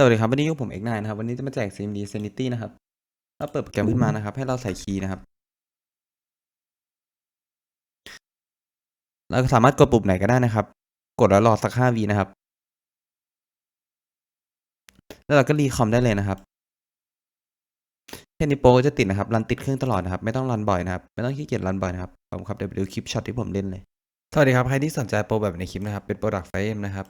สวัสดีครับวันนี้อยู่ผมเอกนายนะครับ วันนี้จะมาแจก CMD Sanity นะครับเราเปิดโปรแกรมขึ้นมานะครับ ให้เราใส่คีย์นะครับเราสามารถกดปุ่มไหนก็ได้นะครับ กดแล้วรอสัก5วินะครับ แล้วเราก็รีคอมได้เลยนะครับแค่นี้โปรก็จะติดนะครับ รันติดเครื่องตลอดนะครับ ไม่ต้องรันบ่อยนะครับ ไม่ต้องขี้เกียจรันบ่อยนะครับผมครับเดี๋ยวไปดูคลิปช็อตที่ผมเล่นเลย สวัสดีครับ ใครที่สนใจโปรแบบในคลิปนะครับ เป็นโปรดักต์ไฟเอ็มนะครับ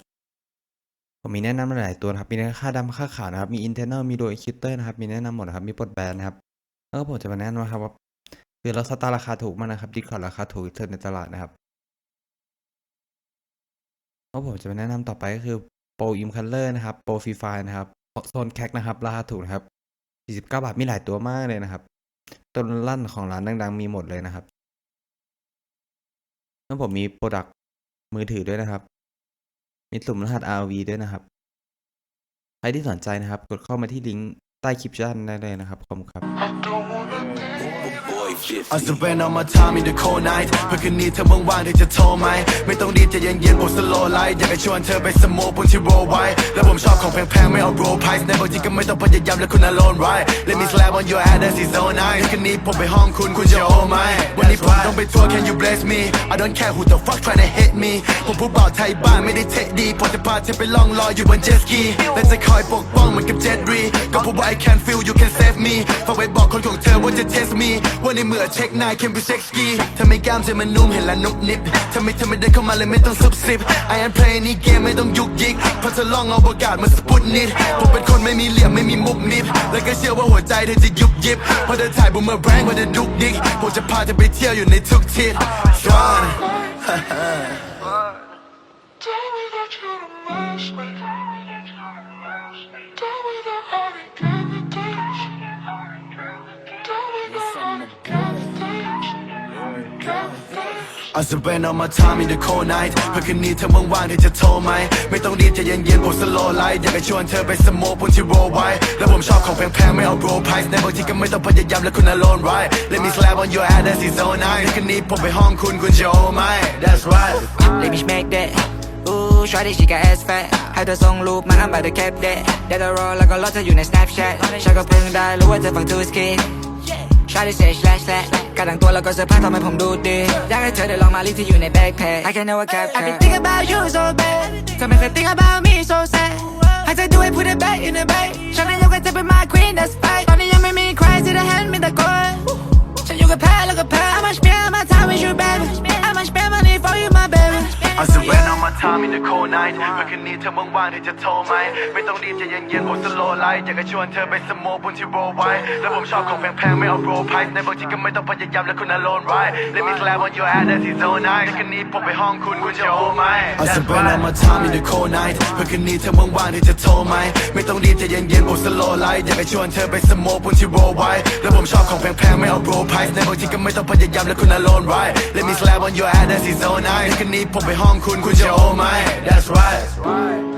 ผมมีแนะนำมาหลายตัวนะครับ มีทั้งค่าดำค่าขาวนะครับ มี internal มีโดยคิตเตอร์นะครับ มีแนะนำหมดนะครับ มีปลดแบนนะครับ แล้วผมจะมาแนะนำครับว่าคือเราสตาร์ราคาถูกมากนะครับดิสคอร์ราคาถูกที่สุดในตลาดนะครับแล้วผมจะมาแนะนำต่อไปก็คือโปรอิมคัลเลอร์นะครับ โปรฟรีไฟนะครับ โซนแคคนะครับ ราคาถูกนะครับ49บาทมีหลายตัวมากเลยนะครับ ต้นลั่นของร้านดัง ๆ มีหมดเลยนะครับแล้วผมมีโปรดักต์มือถือด้วยนะครับ มีสุ่มรหัส RV ด้วยนะครับ ใครที่สนใจนะครับ กดเข้ามาที่ลิงก์ใต้คลิปชั่นได้เลยนะครับ ขอบคุณครับ I spend all my time in the cold night เพื่อคืนนี้เธอว่างๆเธอจะโทรไหม ไม่ต้องรีบใจเย็นๆผม slow light อยากให้ชวนเธอไปสโมกบนที่ roll ไว้ แล้วผมชอบของแพงๆ ไม่เอา roll price ในบางทีก็ไม่ต้องพยายามและคุณ alone right Let me slap on your head that's his own night คืนนี้ผมไปห้องคุณคุณจะโอไหมวันนี้ผมต้องไปทัวร์ can you bless me I don't care who the fuck tryna hit me ผมผู้บ่าวไทยบ้านไม่ได้เทคดีผมจะพาเธอไปล่องลอยอยู่บน jet ski และจะคอยปกป้องเหมือนกับเจ็ดรีก็เพราะว่า I can feel you can save me ฝากไว้บอกคนของเธอว่าจะ test me ว่าในเมื่อเช็คนาย can be sexy เธอไม่กล้ามเธอมันนุ่มเห็นแล้วนุบนิบเธอไม่เธอไม่ได้เข้ามาเลยไม่ต้องซุบซิบ I am playing นี่เกมไม่ต้องยุกยิกเพราะเธอลองเอาประกาศมาสปุตนิดผมเป็นคนไม่มีเหลี่ยมไม่มีมุกมิบ แล้วก็เชื่อว่าหัวใจเธอจะยุบยิบเพราะเธอถ่ายบูมเมอร์แบงค์เพราะเธอดุกดิกผมจะพาเธอไปเที่ยวอยู่ในทุกทิศ Strong Tell me that you're the most me. I spend all my time in the cold night เพื่อคืนนี้เธอว่างๆเธอจะโทรไหม ไม่ต้องรีบใจเย็นๆผม slow light อยากให้ชวนเธอไปสโมกบนที่ roll ไว้แล้วผมชอบของแพงๆ ไม่เอา roll price ในบางทีก็ไม่ต้องพยายามและคุณ alone right Let me slap on your head that's his own night คืนนี้ผมไปห้องคุณคุณจะโอไหม That's right Let me smack that. Ooh, shawty, she got ass fat. ให้เธอส่งรูปมา I'm about to cap that. ได้แต่รอแล้วก็รอเธออยู่ใน Snapchat ฉันก็เพิ่งได้รู้ว่าเธอฟัง two skin. Shawty say slash slash การแต่งตัวแล้วก็เสื้อผ้าทำให้ผมดูดี อยากให้เธอได้ลองมาลิฟที่อยู่ใน backpack I can know what cap I've been thinking about you so bad เธอไม่เคย think about in the cold night เมื่อคืนนี้เธอว่างๆเธอจะโทรไหม ไม่ต้องรีบใจะเย็นๆผม slow light อยากให้ชวนเธอไปสโมกบนที่ roll ไว้แล้วผมชอบของแพงๆ ไม่เอา roll price ในบางทีก็ไม่ต้องพยายามและคุณ alone right Let me slap on your head that's his own night คืนนี้ผมไปห้องคุณคุณจะโอไหม I spend all my time in the cold night เมื่อคืนนี้เธอว่างๆเธอจะโทรไหม ไม่ต้องรีบใจะเย็นๆผม slow light อยากให้ชวนเธอไปสโมกบนที่ roll ไว้แล้วผมชอบของแพงๆ ไม่เอา roll price ในบางทีก็ไม่ต้องพยายามและคุณ alone right Let me slap on your head that's his own night คืนนี้ผมไปห้องคุณคุณจะโอไหม That's right